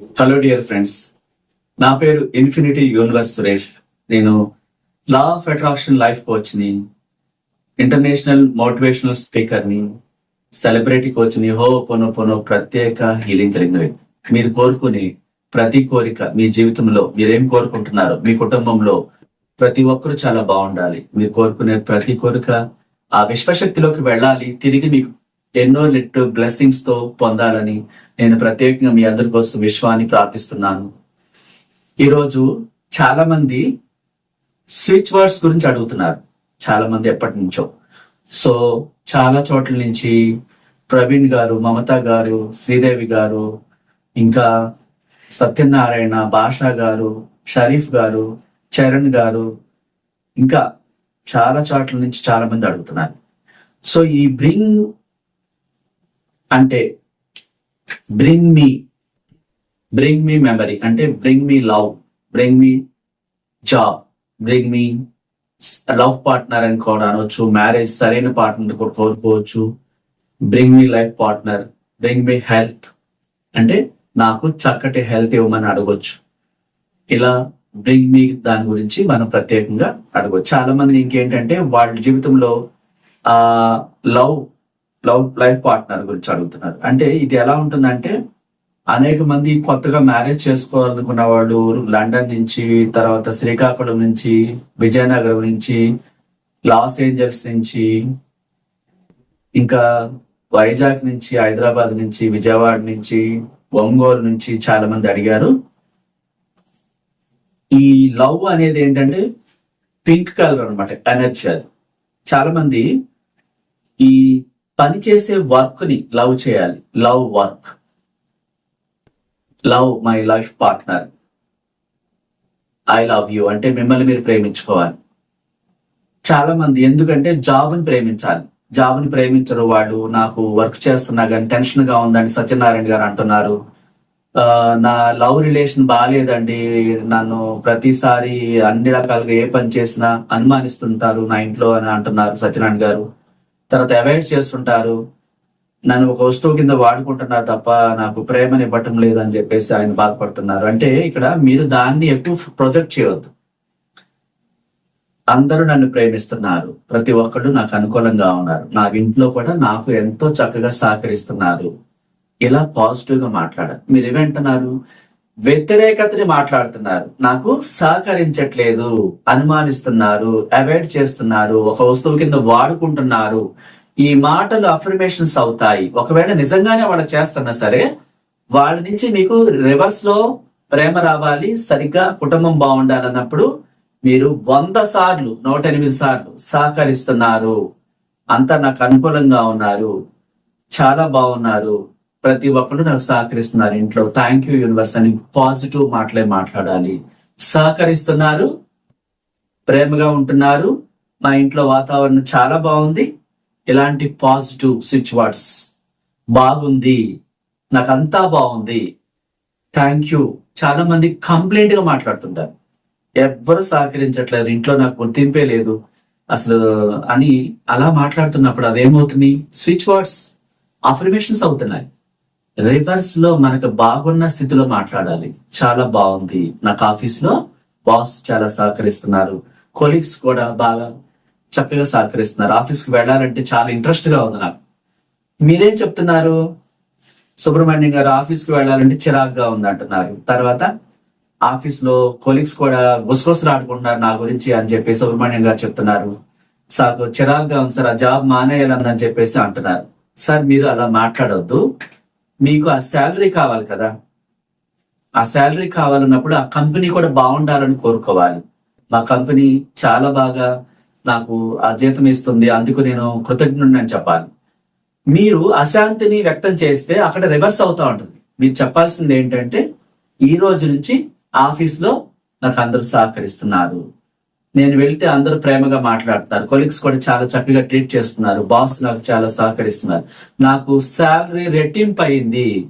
Hello dear friends నా పేరు infinity universe Suresh. నేను లా ఆఫ్ అట్రాక్షన్ లైఫ్ కోచ్ని ఇంటర్నేషనల్ మోటివేషనల్ స్పీకర్ని సెలబ్రిటీ కోచ్ని హో పొనో పొనో ప్రత్యేక హీలింగ్ కలిగిన వ్యక్తి మీరు కోరుకునే ప్రతి కోరిక మీ జీవితంలో మీరేం కోరుకుంటున్నారో మీ కుటుంబంలో ప్రతి ఒక్కరు చాలా బాగుండాలి. మీరు కోరుకునే ప్రతి కోరిక ఆ విశ్వశక్తిలోకి వెళ్ళాలి. తిరిగి మీకు ఎన్నో లిట్ బ్లెస్సింగ్స్తో పొందాలని నేను ప్రత్యేకంగా మీ అందరి కోసం విశ్వాన్ని ప్రార్థిస్తున్నాను. ఈరోజు చాలా మంది స్విచ్ వర్డ్స్ గురించి అడుగుతున్నారు. చాలా మంది ఎప్పటి నుంచో. సో చాలా చోట్ల నుంచి ప్రవీణ్ గారు మమత గారు శ్రీదేవి గారు ఇంకా సత్యనారాయణ భాషా గారు షరీఫ్ గారు చరణ్ గారు ఇంకా చాలా చోట్ల నుంచి చాలా మంది అడుగుతున్నారు. సో ఈ బ్రింగ్ అంటే bring me bring me memory అంటే bring me love bring me job bring me love partner అని కూడా అనొచ్చు మ్యారేజ్ సరైన పార్ట్నర్ కూడా కోరుకోవచ్చు bring me life partner bring me health అంటే నాకు చక్కటి హెల్త్ ఇవ్వమని అడగొచ్చు. ఇలా బ్రింగ్ మీ దాని గురించి మనం ప్రత్యేకంగా అడగవచ్చు చాలా మంది ఇంకేంటంటే వాళ్ళ జీవితంలో ఆ లవ్ లవ్ లైఫ్ పార్ట్నర్ గురించి అడుగుతున్నారు. అంటే ఇది ఎలా ఉంటుందంటే అనేక మంది కొత్తగా మ్యారేజ్ చేసుకోవాలనుకున్న వాళ్ళు లండన్ నుంచి తర్వాత శ్రీకాకుళం నుంచి విజయనగరం నుంచి లాస్ ఏంజల్స్ నుంచి ఇంకా వైజాగ్ నుంచి హైదరాబాద్ నుంచి విజయవాడ నుంచి ఒంగోలు నుంచి చాలా మంది అడిగారు. ఈ లవ్ అనేది ఏంటంటే పింక్ కలర్ అనమాట ఎనర్జీ అది. చాలా మంది ఈ పని చేసే వర్క్ని లవ్ చేయాలి. Love work. Love my life partner. I love you అంటే మిమ్మల్ని మీరు ప్రేమించుకోవాలి. చాలా మంది ఎందుకంటే జాబ్ని ప్రేమించాలి. జాబ్ని ప్రేమించరు వాళ్ళు. నాకు వర్క్ చేస్తున్నా కానీ టెన్షన్గా ఉందని సత్యనారాయణ గారు అంటున్నారు. నా లవ్ రిలేషన్ బాగాలేదండి నన్ను ప్రతిసారి అన్ని రకాలుగా ఏ పని చేసినా అనుమానిస్తుంటారు నా ఇంట్లో అని అంటున్నారు సత్యనారాయణ గారు. తర్వాత అవాయిడ్ చేస్తుంటారు. నన్ను ఒక వస్తువు కింద వాడుకుంటున్నారు తప్ప నాకు ప్రేమని ఇవ్వటం లేదని చెప్పేసి ఆయన బాధపడుతున్నారు. అంటే ఇక్కడ మీరు దాన్ని ఎక్కువ ప్రొజెక్ట్ చేయవద్దు అందరూ నన్ను ప్రేమిస్తున్నారు. ప్రతి ఒక్కరు నాకు అనుకూలంగా ఉన్నారు. నా ఇంట్లో కూడా నాకు ఎంతో చక్కగా సహకరిస్తున్నారు. ఇలా పాజిటివ్గా మాట్లాడారు. మీరు ఏమంటున్నారు? వ్యతిరేకతని మాట్లాడుతున్నారు. నాకు సహకరించట్లేదు అనుమానిస్తున్నారు అవాయిడ్ చేస్తున్నారు ఒక వస్తువు కింద వాడుకుంటున్నారు. ఈ మాటలు అఫర్మేషన్స్ అవుతాయి. ఒకవేళ నిజంగానే వాళ్ళు చేస్తున్నా సరే వాళ్ళ నుంచి మీకు రివర్స్లో ప్రేమ రావాలి సరిగ్గా కుటుంబం బాగుండాలన్నప్పుడు మీరు వంద సార్లు నూట ఎనిమిది సార్లు సహకరిస్తున్నారు. అంతా నాకు అనుకూలంగా ఉన్నారు. చాలా బాగున్నారు. ప్రతి ఒక్కరు నాకు సహకరిస్తున్నారు ఇంట్లో. థ్యాంక్ యూ యూనివర్స్ అని పాజిటివ్ మాటలే మాట్లాడాలి. సహకరిస్తున్నారు ప్రేమగా ఉంటున్నారు మా ఇంట్లో వాతావరణం చాలా బాగుంది. ఇలాంటి పాజిటివ్ స్విచ్ వర్డ్స్ బాగుంది. నాకంతా బాగుంది. థ్యాంక్ యూ చాలా మంది కంప్లైంట్గా మాట్లాడుతుంటారు. ఎవ్వరు సహకరించట్లేదు. ఇంట్లో నాకు గుర్తింపే లేదు. అసలు అని అలా మాట్లాడుతున్నప్పుడు అదేమవుతుంది? స్విచ్ వర్డ్స్ అఫర్మేషన్స్ అవుతున్నాయి. రివర్స్లో మనకు బాగున్న స్థితిలో మాట్లాడాలి. చాలా బాగుంది. నాకు ఆఫీస్లో బాస్ చాలా సహకరిస్తున్నారు. కొలీగ్స్ కూడా బాగా చక్కగా సహకరిస్తున్నారు. ఆఫీస్కి వెళ్ళాలంటే చాలా ఇంట్రెస్ట్గా ఉంది నాకు. మీరేం చెప్తున్నారు? సుబ్రహ్మణ్యం గారు ఆఫీస్కి వెళ్ళాలంటే చిరాగ్గా ఉంది అంటున్నారు. తర్వాత ఆఫీస్లో కొలీగ్స్ కూడా గుసగుసలు ఆడుకుంటున్నారు నా గురించి అని చెప్పి సుబ్రహ్మణ్యం గారు చెప్తున్నారు. సార్ చిరాగ్గా ఉంది సార్ ఆ జాబ్ మానేయాలని చెప్పేసి అంటున్నారు. సార్ మీరు అలా మాట్లాడొద్దు. మీకు ఆ శాలరీ కావాలి కదా. ఆ శాలరీ కావాలన్నప్పుడు ఆ కంపెనీ కూడా బాగుండాలని కోరుకోవాలి. మా కంపెనీ చాలా బాగా నాకు ఆ జీతం ఇస్తుంది అందుకు నేను కృతజ్ఞుడిని అని చెప్పాలి. మీరు అశాంతిని వ్యక్తం చేస్తే అక్కడ రివర్స్ అవుతా ఉంటుంది. మీరు చెప్పాల్సింది ఏంటంటే ఈ రోజు నుంచి ఆఫీస్లో నాకు అందరూ సహకరిస్తున్నారు. నేను వెళ్తే అందరూ ప్రేమగా మాట్లాడుతున్నారు. కొలీగ్స్ కూడా చాలా చక్కగా ట్రీట్ చేస్తున్నారు. బాస్ నాకు చాలా సహకరిస్తున్నారు. నాకు శాలరీ రెట్టింపు అయింది.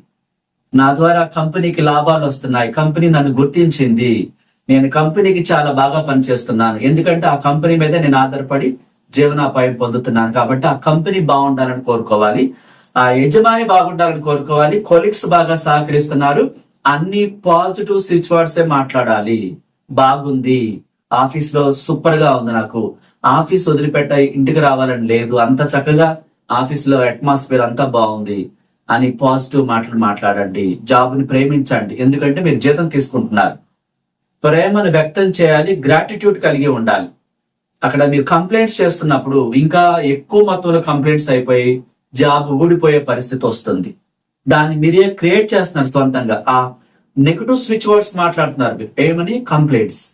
నా ద్వారా కంపెనీకి లాభాలు వస్తున్నాయి. కంపెనీ నన్ను గుర్తించింది. నేను కంపెనీకి చాలా బాగా పనిచేస్తున్నాను. ఎందుకంటే ఆ కంపెనీ మీద నేను ఆధారపడి జీవనోపాయం పొందుతున్నాను కాబట్టి ఆ కంపెనీ బాగుండాలని కోరుకోవాలి. ఆ యజమాని బాగుండాలని కోరుకోవాలి. కొలీగ్స్ బాగా సహకరిస్తున్నారు. అన్ని పాజిటివ్ స్విచ్ వర్డ్స్ మాట్లాడాలి. బాగుంది. ఆఫీస్లో సూపర్గా ఉంది నాకు. ఆఫీస్ వదిలిపెట్ట ఇంటికి రావాలని లేదు. అంత చక్కగా ఆఫీస్లో అట్మాస్ఫియర్ అంతా బాగుంది అని పాజిటివ్ మాటలు మాట్లాడండి. జాబ్ని ప్రేమించండి. ఎందుకంటే మీరు జీతం తీసుకుంటున్నారు. ప్రేమను వ్యక్తం చేయాలి గ్రాటిట్యూడ్ కలిగి ఉండాలి. అక్కడ మీరు కంప్లైంట్స్ చేస్తున్నప్పుడు ఇంకా ఎక్కువ మొత్తంలో కంప్లైంట్స్ అయిపోయి జాబ్ ఊడిపోయే పరిస్థితి వస్తుంది. దాన్ని మీరే క్రియేట్ చేస్తున్నారు సొంతంగా ఆ నెగటివ్ స్విచ్ వర్డ్స్ మాట్లాడుతున్నారు ఏమని? కంప్లైంట్స్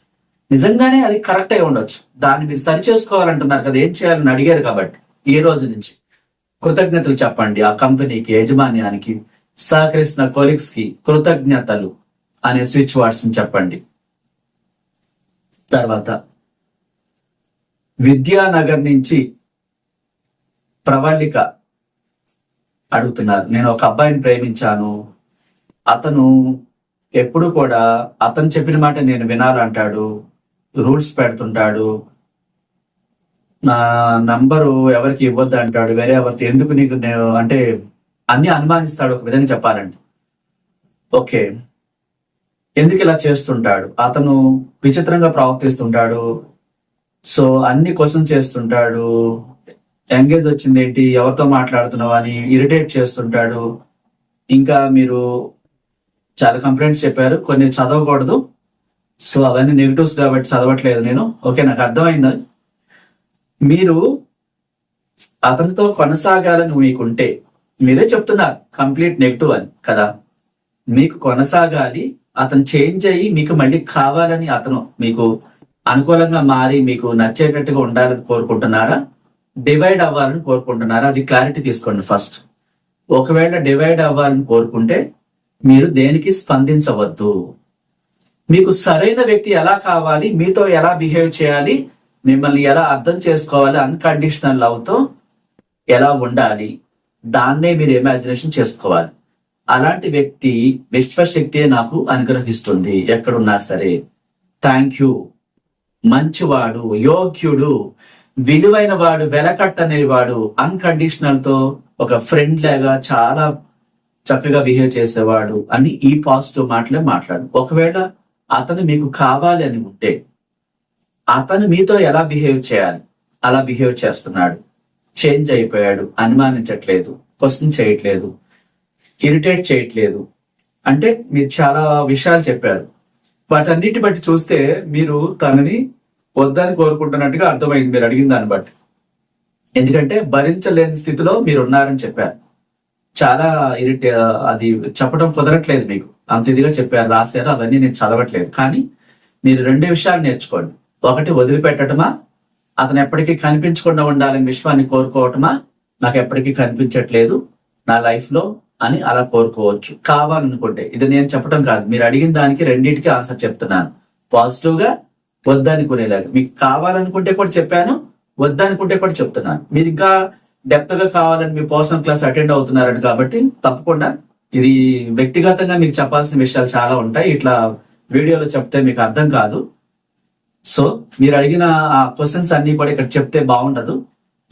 నిజంగానే అది కరెక్ట్ అయి ఉండొచ్చు. దాన్ని మీరు సరి చేసుకోవాలంటున్నారు కదా ఏం చేయాలని అడిగారు కాబట్టి ఈ రోజు నుంచి. కృతజ్ఞతలు చెప్పండి ఆ కంపెనీకి యజమాన్యానికి సహకరిస్తున్న కొలీగ్స్కి కృతజ్ఞతలు అనే స్విచ్ వర్డ్స్ చెప్పండి. తర్వాత విద్యానగర్ నుంచి ప్రవళిక అడుగుతున్నారు. నేను ఒక అబ్బాయిని ప్రేమించాను. అతను ఎప్పుడు కూడా అతను చెప్పిన మాట నేను వినాలంటాడు. రూల్స్ పెడుతుంటాడు. నా నంబరు ఎవరికి ఇవ్వద్దు అంటాడు. వేరే ఎవరికి ఎందుకు నీకు నేను అంటే అన్ని అనుమానిస్తాడు ఒక విధంగా చెప్పాలండి ఓకే. ఎందుకు ఇలా చేస్తుంటాడు? అతను విచిత్రంగా ప్రవర్తిస్తుంటాడు. సో అన్ని క్వశ్చన్ చేస్తుంటాడు. ఎంగేజ్ వచ్చింది ఏంటి ఎవరితో మాట్లాడుతున్నావు అని ఇరిటేట్ చేస్తుంటాడు. ఇంకా మీరు చాలా కంప్లైంట్స్ చెప్పారు. కొన్ని చదవకూడదు. సో అవన్నీ నెగిటివ్స్ కాబట్టి చదవట్లేదు నేను. ఓకే నాకు అర్థమైందా? మీరు అతనితో కొనసాగాలని మీకుంటే మీరే చెప్తున్నారు కంప్లీట్ నెగిటివ్ అని కదా? మీకు కొనసాగాలి అతను చేంజ్ అయ్యి మీకు మళ్ళీ కావాలని అతను మీకు అనుకూలంగా మారి మీకు నచ్చేటట్టుగా ఉండాలని కోరుకుంటున్నారా? డివైడ్ అవ్వాలని కోరుకుంటున్నారా? అది క్లారిటీ తీసుకోండి ఫస్ట్. ఒకవేళ డివైడ్ అవ్వాలని కోరుకుంటే మీరు దేనికి స్పందించవద్దు? మీకు సరైన వ్యక్తి ఎలా కావాలి మీతో ఎలా బిహేవ్ చేయాలి మిమ్మల్ని ఎలా అర్థం చేసుకోవాలి అన్కండిషనల్ లవ్తో ఎలా ఉండాలి దాన్నే మీరు ఇమాజినేషన్ చేసుకోవాలి. అలాంటి వ్యక్తి విశ్వశక్తి నాకు అనుగ్రహిస్తుంది ఎక్కడున్నా సరే. థ్యాంక్ యూ మంచివాడు యోగ్యుడు విలువైన వాడు వెలకట్టనే వాడు అన్కండిషనల్తో ఒక ఫ్రెండ్ లాగా చాలా చక్కగా బిహేవ్ చేసేవాడు అని ఈ పాజిటివ్ మాటలే మాట్లాడు. ఒకవేళ అతను మీకు కావాలి అని ఉంటే అతను మీతో ఎలా బిహేవ్ చేయాలి? అలా బిహేవ్ చేస్తున్నాడు. చేంజ్ అయిపోయాడు. అనుమానించట్లేదు. క్వశ్చన్ చేయట్లేదు. ఇరిటేట్ చేయట్లేదు. అంటే మీరు చాలా విషయాలు చెప్పారు. వాటన్నిటి బట్టి చూస్తే మీరు తనని వద్దని కోరుకుంటున్నట్టుగా అర్థమైంది. మీరు అడిగిన దాన్ని బట్టి. ఎందుకంటే భరించలేని స్థితిలో మీరు ఉన్నారని చెప్పారు. చాలా ఇరిటే అది చెప్పడం కుదరట్లేదు మీకు. అంత ఇదిగా చెప్పారు రాశారు అవన్నీ నేను చదవట్లేదు. కానీ మీరు రెండే విషయాలు నేర్చుకోండి. ఒకటి వదిలిపెట్టడమా అతను ఎప్పటికీ కనిపించకుండా ఉండాలని విశ్వాన్ని కోరుకోవటమా? నాకు ఎప్పటికీ కనిపించట్లేదు నా లైఫ్లో అని అలా కోరుకోవచ్చు. కావాలనుకుంటే. ఇది నేను చెప్పడం కాదు. మీరు అడిగిన దానికి రెండింటికి ఆన్సర్ చెప్తున్నాను. పాజిటివ్గా వద్దనుకునేలాగా. మీకు కావాలనుకుంటే కూడా చెప్పాను వద్దనుకుంటే కూడా చెప్తున్నాను. మీరు ఇంకా డెప్త్గా కావాలని మీ పర్సనల్ క్లాస్ అటెండ్ అవుతున్నారని కాబట్టి తప్పకుండా ఇది వ్యక్తిగతంగా మీకు చెప్పాల్సిన విషయాలు చాలా ఉంటాయి. ఇట్లా వీడియోలో చెప్తే మీకు అర్థం కాదు. సో మీరు అడిగిన ఆ క్వశ్చన్స్ అన్ని కూడా ఇక్కడ చెప్తే బాగుండదు.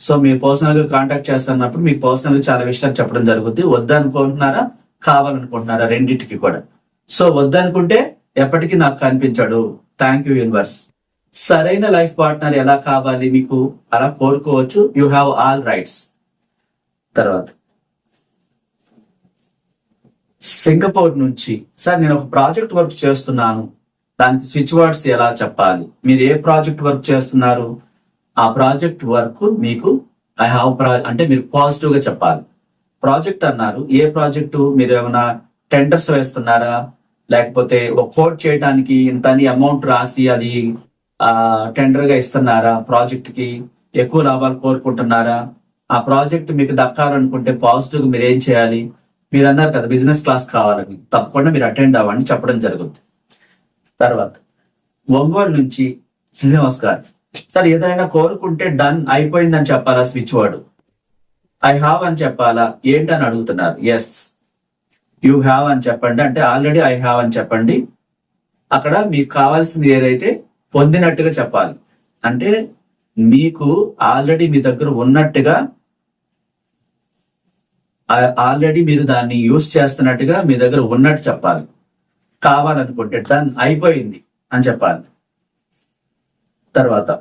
సో మీరు పర్సనల్గా కాంటాక్ట్ చేస్తున్నప్పుడు మీకు పర్సనల్గా చాలా విషయాలు చెప్పడం జరుగుతుంది వద్దనుకుంటున్నారా? కావాలనుకుంటున్నారా? రెండింటికి కూడా. సో వద్దనుకుంటే ఎప్పటికీ నాకు కనిపించాడు. థ్యాంక్ యూ యూనివర్స్ సరైన లైఫ్ పార్ట్నర్ ఎలా కావాలి మీకు? అలా కోరుకోవచ్చు. యు హ్యావ్ ఆల్ రైట్స్ తర్వాత. సింగపూర్ నుంచి సార్ నేను ఒక ప్రాజెక్ట్ వర్క్ చేస్తున్నాను. దానికి స్విచ్ వర్డ్స్ ఎలా చెప్పాలి? మీరు ఏ ప్రాజెక్ట్ వర్క్ చేస్తున్నారు? ఆ ప్రాజెక్ట్ వర్క్ మీకు ఐ హావ్ ప్రా అంటే మీరు పాజిటివ్గా చెప్పాలి. ప్రాజెక్ట్ అన్నారు. ఏ ప్రాజెక్టు? మీరు ఏమైనా టెండర్స్ వేస్తున్నారా? లేకపోతే ఒక కోట్ చేయడానికి ఇంత అని అమౌంట్ రాసి అది ఆ టెండర్గా ఇస్తున్నారా ప్రాజెక్ట్కి ఎక్కువ లాభాలు కోరుకుంటున్నారా? ఆ ప్రాజెక్ట్ మీకు దక్కాలనుకుంటే పాజిటివ్ మీరు ఏం చేయాలి? మీరు అన్నారు కదా బిజినెస్ క్లాస్ కావాలని తప్పకుండా మీరు అటెండ్ అవ్వండి చెప్పడం జరుగుతుంది తర్వాత ఒంగోలు నుంచి శ్రీనివాస్ గారు సార్ ఏదైనా కోరుకుంటే డన్ అయిపోయిందని చెప్పాలా స్విచ్ వర్డ్ ఐ హావ్ అని చెప్పాలా? ఏంటని అడుగుతున్నారు? ఎస్ యూ హ్యావ్ అని చెప్పండి. అంటే ఆల్రెడీ ఐ హ్యావ్ అని చెప్పండి. అక్కడ మీకు కావాల్సింది ఏదైతే పొందినట్టుగా చెప్పాలి. అంటే మీకు ఆల్రెడీ మీ దగ్గర ఉన్నట్టుగా ఆల్రెడీ మీరు దాన్ని యూస్ చేస్తున్నట్టుగా మీ దగ్గర ఉన్నట్టు చెప్పాలి. కావాలనుకుంటే దాన్ని అయిపోయింది అని చెప్పాలి. తర్వాత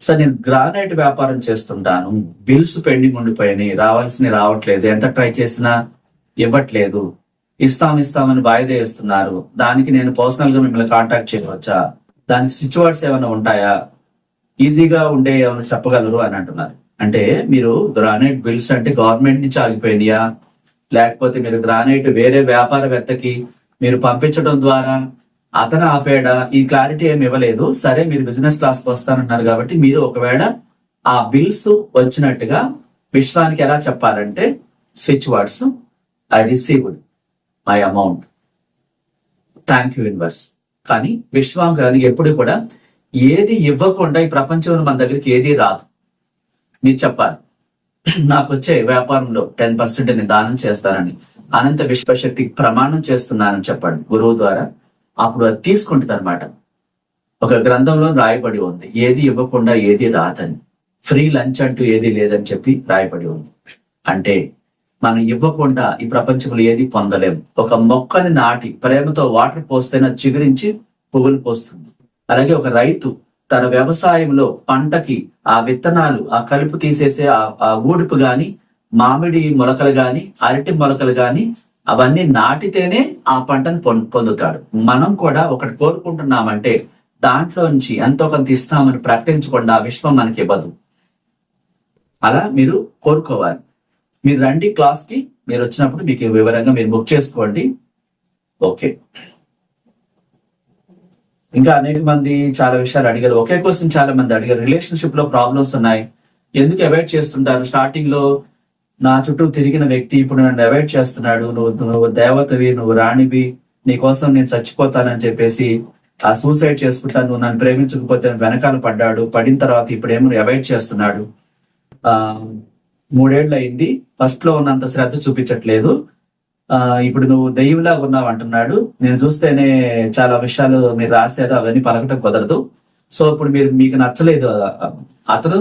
సార్ నేను గ్రానైట్ వ్యాపారం చేస్తుంటాను. Bills pending ఉండిపోయినాయి. రావాల్సినవి రావట్లేదు. ఎంత ట్రై చేసినా ఇవ్వట్లేదు. ఇస్తాం ఇస్తామని వాయిదా వేస్తున్నారు. దానికి నేను పర్సనల్గా మిమ్మల్ని కాంటాక్ట్ చేయవచ్చా దానికి సిచ్యువర్స్ ఏమైనా ఉంటాయా? ఈజీగా ఉండే ఏమైనా చెప్పగలరు? అని అంటున్నారు. అంటే మీరు గ్రానైట్ బిల్స్ అంటే గవర్నమెంట్ నుంచి ఆగిపోయినాయా లేకపోతే మీరు గ్రానైట్ వేరే వ్యాపారవేత్తకి మీరు పంపించడం ద్వారా అతను ఆపేడా? ఈ క్లారిటీ ఏమి ఇవ్వలేదు. సరే మీరు బిజినెస్ క్లాస్ వస్తానంటున్నారు కాబట్టి మీరు ఒకవేళ ఆ బిల్స్ వచ్చినట్టుగా విశ్వానికి ఎలా చెప్పాలంటే switch words I received my amount thank you universe కానీ విశ్వం కానీ ఎప్పుడు కూడా ఏది ఇవ్వకుండా ఈ ప్రపంచంలో మన దగ్గరికి ఏది రాదు. మీరు చెప్పాలి. నాకు వచ్చే వ్యాపారంలో టెన్ పర్సెంట్ నేను దానం చేస్తానని అనంత విశ్వశక్తికి ప్రమాణం చేస్తున్నానని చెప్పండి గురువు ద్వారా. అప్పుడు అది తీసుకుంటుంది అనమాట ఒక గ్రంథంలో రాయబడి ఉంది ఏది ఇవ్వకుండా ఏది రాదని. ఫ్రీ లంచ్ అంటూ ఏది లేదని చెప్పి రాయబడి ఉంది. అంటే మనం ఇవ్వకుండా ఈ ప్రపంచంలో ఏది పొందలేము. ఒక మొక్కని నాటి ప్రేమతో వాటర్ పోస్తేనే అది చిగురించి పువ్వులు పోస్తుంది. అలాగే ఒక రైతు తన వ్యవసాయంలో పంటకి ఆ విత్తనాలు ఆ కలుపు తీసేసే ఆ ఊడుపు గాని మామిడి మొలకలు గాని అరటి మొలకలు గాని అవన్నీ నాటితేనే ఆ పంటను పొందుతాడు. మనం కూడా ఒకటి కోరుకుంటున్నామంటే దాంట్లోంచి ఎంతో కొంత ఇస్తామని ప్రకటించకుండా ఆ విశ్వం మనకి ఇవ్వదు. అలా మీరు కోరుకోవాలి. మీరు రండి క్లాస్కి మీరు వచ్చినప్పుడు మీకు వివరంగా మీరు బుక్ చేసుకోండి. ఓకే. ఇంకా అనేక మంది చాలా విషయాలు అడిగారు. ఒకే క్వశ్చన్ చాలా మంది అడిగారు. రిలేషన్షిప్లో ప్రాబ్లమ్స్ ఉన్నాయి. ఎందుకు అవాయిడ్ చేస్తుంటారు? స్టార్టింగ్లో నా చుట్టూ తిరిగిన వ్యక్తి ఇప్పుడు నన్ను అవాయిడ్ చేస్తున్నాడు. నువ్వు నువ్వు దేవతవి నువ్వు రాణివి. నీ కోసం నేను చచ్చిపోతానని చెప్పేసి ఆ సూసైడ్ చేసుకుంటాను. నువ్వు నన్ను ప్రేమించకపోతే వెనకాల పడ్డాడు. పడిన తర్వాత ఇప్పుడేమో అవాయిడ్ చేస్తున్నాడు. ఆ మూడేళ్ళు అయింది. ఫస్ట్లో ఉన్నంత శ్రద్ధ చూపించట్లేదు. ఇప్పుడు నువ్వు దెయ్యంలా ఉన్నావు అంటున్నాడు. నేను చూస్తేనే చాలా విషయాలు మీరు రాశారు అవన్నీ పలకటం కుదరదు. సో ఇప్పుడు మీరు మీకు నచ్చలేదు అతను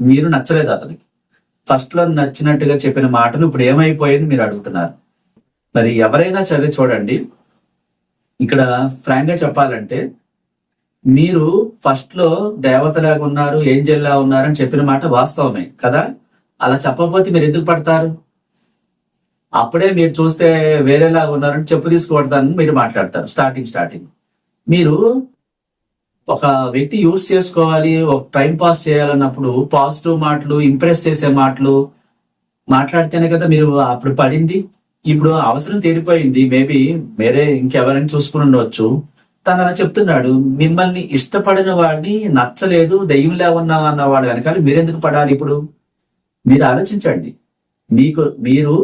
మీరు నచ్చలేదు అతనికి. ఫస్ట్లో నచ్చినట్టుగా చెప్పిన మాటలు ఇప్పుడు ఏమైపోయాయని మీరు అడుగుతున్నారు. మరి ఎవరైనా చదివి చూడండి. ఇక్కడ ఫ్రాంక్గా చెప్పాలంటే మీరు ఫస్ట్లో దేవతలాగా ఉన్నారు ఏంజల్లా ఉన్నారు ఉన్నారని చెప్పిన మాట వాస్తవమే కదా? అలా చెప్పకపోతే మీరు ఎందుకు పడతారు? అప్పుడే మీరు చూస్తే వేరేలాగా ఉన్నారని చెప్పు తీసుకుపడతానని మీరు మాట్లాడతారు స్టార్టింగ్ స్టార్టింగ్ మీరు ఒక వ్యక్తి యూస్ చేసుకోవాలి ఒక టైం పాస్ చేయాలన్నప్పుడు పాజిటివ్ మాటలు ఇంప్రెస్ చేసే మాటలు మాట్లాడితేనే కదా మీరు అప్పుడు పడింది. ఇప్పుడు అవసరం తీరిపోయింది. మేబీ వేరే ఇంకెవరైనా చూసుకుని ఉండవచ్చు తను అలా చెప్తున్నాడు మిమ్మల్ని ఇష్టపడిన వాడిని నచ్చలేదు దెయ్యంలా ఉన్నా అన్న వాడు వెనకాల మీరెందుకు పడాలి ఇప్పుడు? మీరు ఆలోచించండి. మీకు మీరు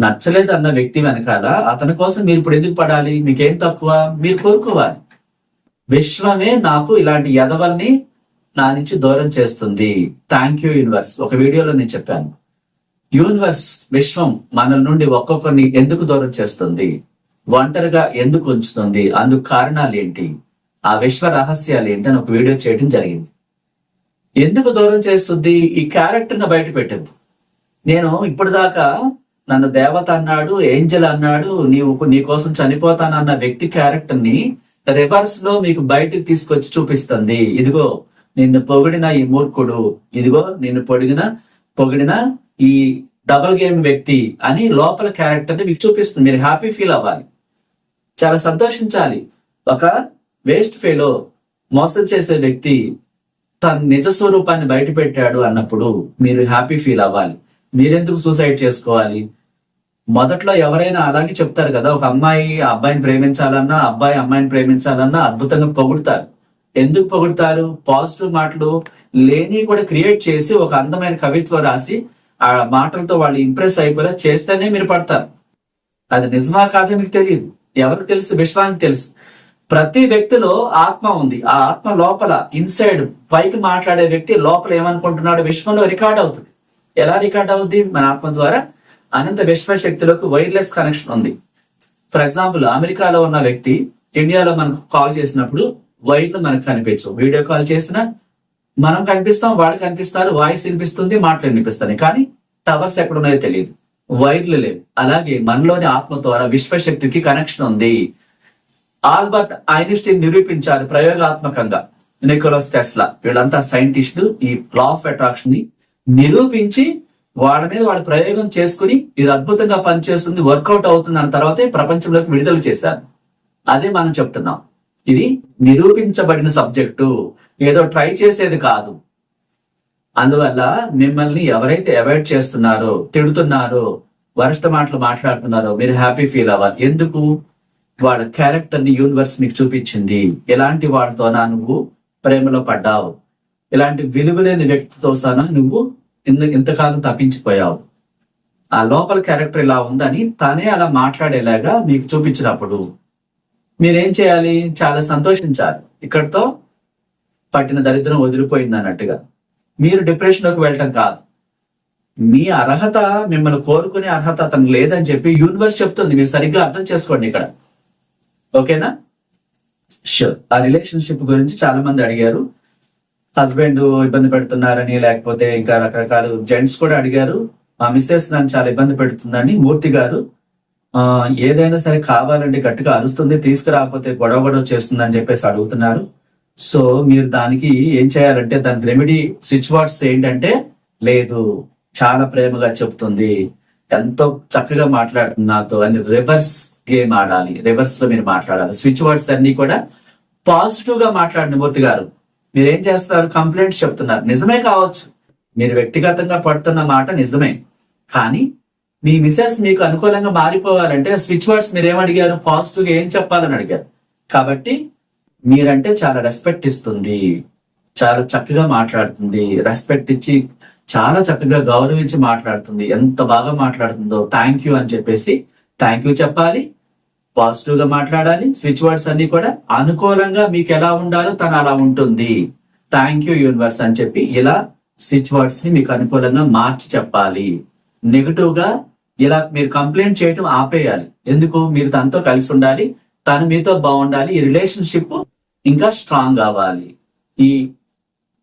నచ్చలేదు అన్న వ్యక్తి వెనకాల అతని కోసం మీరు ఇప్పుడు ఎందుకు పడాలి? మీకేం తక్కువ? మీరు కోరుకోవాలి. విశ్వమే నాకు ఇలాంటి ఎదవల్ని నా నుంచి దూరం చేస్తుంది. థ్యాంక్ యూ యూనివర్స్ ఒక వీడియోలో నేను చెప్పాను. యూనివర్స్ విశ్వం మన నుండి ఒక్కొక్కరిని ఎందుకు దూరం చేస్తుంది? ఒంటరిగా ఎందుకు ఉంచుతుంది? అందుకు కారణాలు ఏంటి? ఆ విశ్వ రహస్యాలు ఏంటి అని ఒక వీడియో చేయడం జరిగింది. ఎందుకు దూరం చేస్తుంది? ఈ క్యారెక్టర్ను బయట పెట్టింది నేను ఇప్పటిదాకా నన్ను దేవత అన్నాడు ఏంజల్ అన్నాడు నీవు నీ కోసం చనిపోతానన్న వ్యక్తి క్యారెక్టర్ని రివర్స్లో మీకు బయటకు తీసుకొచ్చి చూపిస్తుంది. ఇదిగో నిన్ను పొగిడిన ఈ మూర్ఖుడు ఇదిగో నిన్ను పొడిగిన పొగిడిన ఈ డబుల్ గేమ్ వ్యక్తి అని లోపల క్యారెక్టర్ని మీకు చూపిస్తుంది. మీరు హ్యాపీ ఫీల్ అవ్వాలి. చాలా సంతోషించాలి. ఒక వేస్ట్ ఫేలో మోసం చేసే వ్యక్తి తన నిజ స్వరూపాన్ని బయట పెట్టాడు అన్నప్పుడు మీరు హ్యాపీ ఫీల్ అవ్వాలి. మీరెందుకు సూసైడ్ చేసుకోవాలి? మొదట్లో ఎవరైనా అలాగే చెప్తారు కదా ఒక అమ్మాయి ఆ అబ్బాయిని ప్రేమించాలన్నా అబ్బాయి అమ్మాయిని ప్రేమించాలన్నా అద్భుతంగా పొగుడతారు. ఎందుకు పొగుడతారు? పాజిటివ్ మాటలు లేని కూడా క్రియేట్ చేసి ఒక అందమైన కవిత్వం రాసి ఆ మాటలతో వాళ్ళు ఇంప్రెస్ అయిపోయేలా చేస్తేనే మీరు పడతారు. అది నిజమా కాదో మీకు తెలియదు. ఎవరికి తెలుసు? విశ్వానికి తెలుసు. ప్రతి వ్యక్తిలో ఆత్మ ఉంది. ఆ ఆత్మ లోపల ఇన్సైడ్ పైకి మాట్లాడే వ్యక్తి లోపల ఏమనుకుంటున్నాడు విశ్వంలో రికార్డ్ అవుతుంది. ఎలా రికార్డ్ అవుద్ది? మన ఆత్మ ద్వారా అనంత విశ్వశక్తిలోకి వైర్లెస్ కనెక్షన్ ఉంది. ఫర్ ఎగ్జాంపుల్ అమెరికాలో ఉన్న వ్యక్తి ఇండియాలో మనకు కాల్ చేసినప్పుడు వైర్లు మనకు కనిపించవు వీడియో కాల్ చేసినా మనం కనిపిస్తాం వాడు కనిపిస్తారు వాయిస్ వినిపిస్తుంది మాటలు వినిపిస్తాయి కానీ టవర్స్ ఎక్కడ ఉన్నాయో తెలియదు. వైర్లు లేవు. అలాగే మనలోని ఆత్మ ద్వారా విశ్వశక్తికి కనెక్షన్ ఉంది. ఆల్బర్ట్ ఐన్స్టీన్ నిరూపించారు ప్రయోగాత్మకంగా. Nicholas Tesla. వీళ్ళంతా సైంటిస్టులు ఈ లా ఆఫ్ అట్రాక్షన్ని నిరూపించి వాడి మీద వాళ్ళ ప్రయోగం చేసుకుని ఇది అద్భుతంగా పనిచేస్తుంది వర్కౌట్ అవుతుంది అన్న తర్వాతే ప్రపంచంలోకి విడుదల చేశారు. అదే మనం చెప్తున్నాం. ఇది నిరూపించబడిన సబ్జెక్టు. ఏదో ట్రై చేసేది కాదు. అందువల్ల మిమ్మల్ని ఎవరైతే అవాయిడ్ చేస్తున్నారో తిడుతున్నారో వరస్ట్ మాటలు మాట్లాడుతున్నారో మీరు హ్యాపీ ఫీల్ అవ్వాలి. ఎందుకు? వాడు క్యారెక్టర్ని యూనివర్స్ మీకు చూపించింది. ఎలాంటి వాడితోనా నువ్వు ప్రేమలో పడ్డావు? ఇలాంటి విలువలేని వ్యక్తితో సహా నువ్వు ఇంత ఇంతకాలం తప్పించిపోయావు. ఆ లోపల క్యారెక్టర్ ఇలా ఉందని తనే అలా మాట్లాడేలాగా మీకు చూపించినప్పుడు మీరేం చేయాలి? చాలా సంతోషించాలి. ఇక్కడతో పట్టిన దరిద్రం వదిలిపోయింది అన్నట్టుగా. మీరు డిప్రెషన్లోకి వెళ్ళటం కాదు. మీ అర్హత మిమ్మల్ని కోరుకునే అర్హత అతనికి లేదని చెప్పి యూనివర్స్ చెప్తుంది. మీరు సరిగ్గా అర్థం చేసుకోండి ఇక్కడ. ఓకేనా? షూర్ ఆ రిలేషన్షిప్ గురించి చాలా మంది అడిగారు. హస్బెండ్ ఇబ్బంది పెడుతున్నారని లేకపోతే ఇంకా రకరకాల జెంట్స్ కూడా అడిగారు. మా మిస్సెస్ నన్ను చాలా ఇబ్బంది పెడుతుందని మూర్తి గారు ఆ, ఏదైనా సరే కావాలంటే గట్టిగా అరుస్తుంది తీసుకురాకపోతే గొడవ గొడవ చేస్తుందని చెప్పేసి అడుగుతున్నారు. సో మీరు దానికి ఏం చేయాలంటే దాని రెమెడీ స్విచ్ వర్డ్స్ ఏంటంటే లేదు చాలా ప్రేమగా చెప్తుంది ఎంతో చక్కగా మాట్లాడుతుంది నాతో అని రివర్స్ గేమ్ ఆడాలి రివర్స్లో మీరు మాట్లాడాలి. స్విచ్ వర్డ్స్ అన్ని కూడా పాజిటివ్గా మాట్లాడండి మూర్తి గారు. మీరు ఏం చేస్తారు? కంప్లైంట్స్ చెప్తున్నారు. నిజమే కావచ్చు. మీరు వ్యక్తిగతంగా పడుతున్న మాట నిజమే. కానీ మీ మిసెస్ మీకు అనుకూలంగా మారిపోవాలంటే స్విచ్ వర్డ్స్ మీరు అడిగారు? పాజిటివ్గా ఏం చెప్పాలని అడిగారు. కాబట్టి మీరంటే చాలా రెస్పెక్ట్ ఇస్తుంది. చాలా చక్కగా మాట్లాడుతుంది. రెస్పెక్ట్ ఇచ్చి చాలా చక్కగా గౌరవించి మాట్లాడుతుంది. ఎంత బాగా మాట్లాడుతుందో థ్యాంక్ యూ అని చెప్పేసి థ్యాంక్ యూ చెప్పాలి. పాజిటివ్గా మాట్లాడాలి స్విచ్ వర్డ్స్ అన్ని కూడా అనుకూలంగా మీకు ఎలా ఉండాలో తను అలా ఉంటుంది. థ్యాంక్ యూ యూనివర్స్ అని చెప్పి ఇలా స్విచ్ వర్డ్స్ని మీకు అనుకూలంగా మార్చి చెప్పాలి. నెగటివ్గా ఇలా మీరు కంప్లైంట్ చేయటం ఆపేయాలి. ఎందుకు? మీరు తనతో కలిసి ఉండాలి తను మీతో బాగుండాలి ఈ రిలేషన్షిప్ ఇంకా స్ట్రాంగ్ అవ్వాలి. ఈ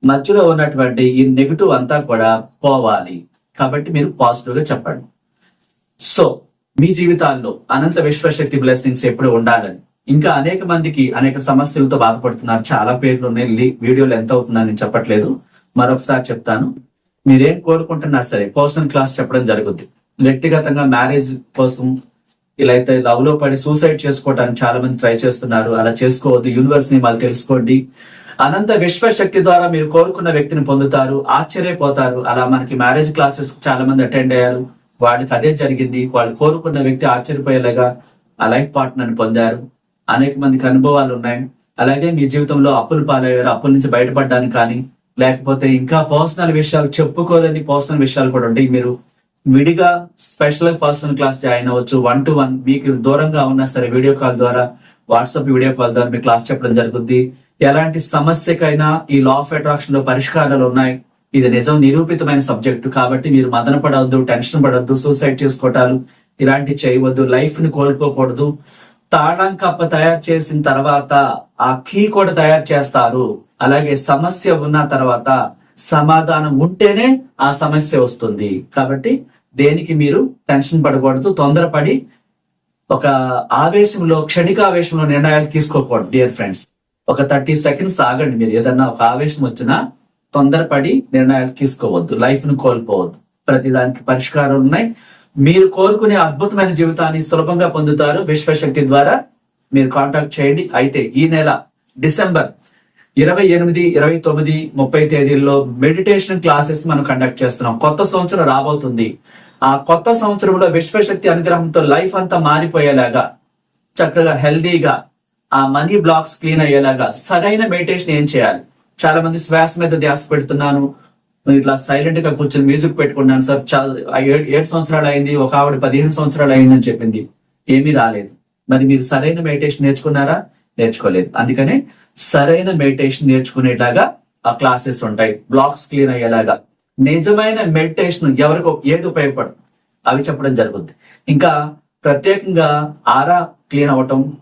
మధ్యలో ఉన్నటువంటి ఈ నెగిటివ్ అంతా కూడా పోవాలి. కాబట్టి మీరు పాజిటివ్గా చెప్పండి. సో మీ జీవితాల్లో అనంత విశ్వశక్తి బ్లెస్సింగ్స్ ఎప్పుడు ఉండాలని. ఇంకా అనేక మందికి అనేక సమస్యలతో బాధపడుతున్నారు. చాలా పేర్లు ఉన్నాయి. వీడియోలు ఎంత అవుతుందని నేను చెప్పట్లేదు. మరొకసారి చెప్తాను. మీరేం కోరుకుంటున్నా సరే పర్సనల్ క్లాస్ చెప్పడం జరుగుద్ది. వ్యక్తిగతంగా మ్యారేజ్ కోసం ఇలా అయితే లవ్లో పడి సూసైడ్ చేసుకోవడానికి చాలా మంది ట్రై చేస్తున్నారు. అలా చేసుకోవద్దు. యూనివర్స్ని మళ్ళీ తెలుసుకోండి. అనంత విశ్వశక్తి ద్వారా మీరు కోరుకున్న వ్యక్తిని పొందుతారు. ఆశ్చర్యపోతారు. అలా మనకి మ్యారేజ్ క్లాసెస్ చాలా మంది అటెండ్ అయ్యారు. వాళ్ళకి అదే జరిగింది. వాళ్ళు కోరుకున్న వ్యక్తి ఆశ్చర్యపోయేలాగా ఆ లైఫ్ పార్ట్నర్ పొందారు. అనేక మందికి అనుభవాలు ఉన్నాయి. అలాగే మీ జీవితంలో అప్పులు పాలయ్యారు. అప్పుల నుంచి బయటపడడానికి కానీ లేకపోతే ఇంకా పర్సనల్ విషయాలు చెప్పుకోలేని పర్సనల్ విషయాలు కూడా ఉంటాయి. మీరు విడిగా స్పెషల్ పర్సనల్ క్లాస్ జాయిన్ అవ్వచ్చు. వన్ టు వన్ మీకు దూరంగా ఉన్నా సరే వీడియో కాల్ ద్వారా వాట్సాప్ వీడియో కాల్ ద్వారా మీ క్లాస్ చెప్పడం జరుగుద్ది. ఎలాంటి సమస్యకైనా ఈ లా ఆఫ్ అట్రాక్షన్లో పరిష్కారాలు ఉన్నాయి. ఇది నిజం నిరూపితమైన సబ్జెక్టు కాబట్టి మీరు మదన పడవద్దు టెన్షన్ పడవద్దు సూసైడ్ చేసుకోవటాలు ఇలాంటి చేయవద్దు లైఫ్ని కోల్పోకూడదు. తాళం కప్ప తయారు చేసిన తర్వాత ఆ కీ కూడా తయారు చేస్తారు. అలాగే సమస్య ఉన్న తర్వాత సమాధానం ఉంటేనే ఆ సమస్య వస్తుంది. కాబట్టి దేనికి మీరు టెన్షన్ పడకూడదు తొందరపడి ఒక ఆవేశంలో క్షణికావేశంలో నిర్ణయాలు తీసుకోకూడదు డియర్ ఫ్రెండ్స్. ఒక థర్టీ సెకండ్స్ ఆగండి మీరు. ఏదన్నా ఒక ఆవేశం వచ్చినా తొందరపడి నిర్ణయాలు తీసుకోవద్దు. లైఫ్ను కోల్పోవద్దు. ప్రతి దానికి పరిష్కారాలు ఉన్నాయి. మీరు కోరుకునే అద్భుతమైన జీవితాన్ని సులభంగా పొందుతారు. విశ్వశక్తి ద్వారా మీరు కాంటాక్ట్ చేయండి. అయితే ఈ నెల డిసెంబర్ ఇరవై ఎనిమిది ఇరవై తొమ్మిది ముప్పై తేదీల్లో మెడిటేషన్ క్లాసెస్ మనం కండక్ట్ చేస్తున్నాం. కొత్త సంవత్సరం రాబోతుంది. ఆ కొత్త సంవత్సరంలో విశ్వశక్తి అనుగ్రహంతో లైఫ్ అంతా మారిపోయేలాగా చక్కగా హెల్దీగా ఆ మనీ బ్లాక్స్ క్లీన్ అయ్యేలాగా సరైన మెడిటేషన్ ఏం చేయాలి? చాలా మంది శ్వాస మీద ధ్యాస పెడుతున్నాను. ఇట్లా సైలెంట్గా కూర్చొని మ్యూజిక్ పెట్టుకున్నాను. సార్ చాలా ఏడు ఏడు సంవత్సరాలు అయింది ఒక ఆవిడ పదిహేను సంవత్సరాలు అయిందని చెప్పింది. ఏమీ రాలేదు. మరి మీరు సరైన మెడిటేషన్ నేర్చుకున్నారా? నేర్చుకోలేదు. అందుకనే సరైన మెడిటేషన్ నేర్చుకునేలాగా ఆ క్లాసెస్ ఉంటాయి. బ్లాక్స్ క్లీన్ అయ్యేలాగా. నిజమైన మెడిటేషన్ ఎవరికో ఏది ఉపయోగపడదు. అవి చెప్పడం జరుగుద్ది. ఇంకా ప్రత్యేకంగా ఆరా క్లీన్ అవ్వటం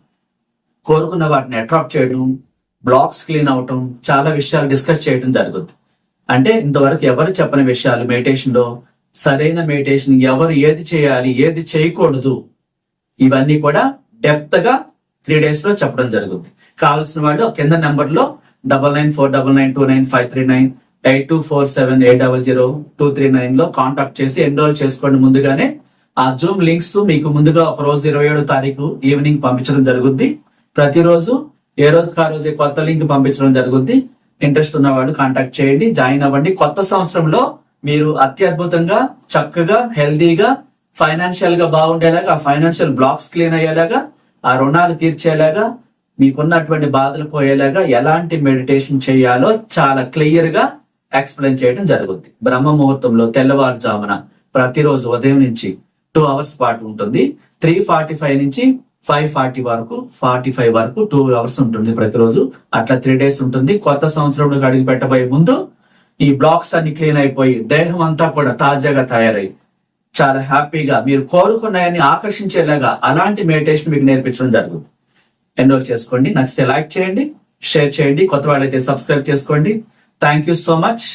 కోరుకున్న వాటిని అట్రాక్ట్ చేయడం బ్లాక్స్ క్లీన్ అవటం చాలా విషయాలు డిస్కస్ చేయడం జరుగుద్ది. అంటే ఇంతవరకు ఎవరు చెప్పని విషయాలు మెడిటేషన్లో సరైన మెడిటేషన్ ఎవరు ఏది చేయాలి ఏది చేయకూడదు ఇవన్నీ కూడా డెప్త్గా త్రీ డేస్లో చెప్పడం జరుగుతుంది కావాల్సిన వాళ్ళు కింద నెంబర్లో double nine four double nine two nine five three nine eight two four seven eight double zero two three నైన్లో కాంటాక్ట్ చేసి ఎన్రోల్ చేసుకోండి ముందుగానే. ఆ జూమ్ లింక్స్ మీకు ముందుగా ఒక రోజు ఇరవై ఏడో తారీఖు ఈవినింగ్ పంపించడం జరుగుద్ది. ప్రతిరోజు ఏ రోజు ఆ రోజు కొత్త లింక్ పంపించడం జరుగుద్ది. ఇంట్రెస్ట్ ఉన్నవాడు కాంటాక్ట్ చేయండి జాయిన్ అవ్వండి. కొత్త సంవత్సరంలో మీరు అత్యద్భుతంగా చక్కగా హెల్దీగా ఫైనాన్షియల్గా బాగుండేలాగా ఆ ఫైనాన్షియల్ బ్లాక్స్ క్లీన్ అయ్యేలాగా ఆ రుణాలు తీర్చేలాగా మీకున్నటువంటి బాధలు పోయేలాగా ఎలాంటి మెడిటేషన్ చేయాలో చాలా క్లియర్గా ఎక్స్ప్లెయిన్ చేయడం జరుగుద్ది. బ్రహ్మ ముహూర్తంలో తెల్లవారుజామున ప్రతిరోజు ఉదయం నుంచి టూ అవర్స్ పాటు ఉంటుంది. త్రీ ఫార్టీ ఫైవ్ నుంచి ఫైవ్ ఫార్టీ వరకు ఫార్టీ ఫైవ్ వరకు టూ అవర్స్ ఉంటుంది ప్రతిరోజు. అట్లా త్రీ డేస్ ఉంటుంది. కొత్త సంవత్సరంలో అడిగి పెట్టబోయే ముందు ఈ బ్లాక్స్ అన్ని క్లీన్ అయిపోయి దేహం అంతా కూడా తాజాగా తయారై చాలా హ్యాపీగా మీరు కోరుకున్నాయని ఆకర్షించేలాగా అలాంటి మెడిటేషన్ మీకు నేర్పించడం జరుగుతుంది. ఎన్రోల్ చేసుకోండి. నచ్చితే లైక్ చేయండి షేర్ చేయండి. కొత్త వాళ్ళైతే సబ్స్క్రైబ్ చేసుకోండి. Thank you so much.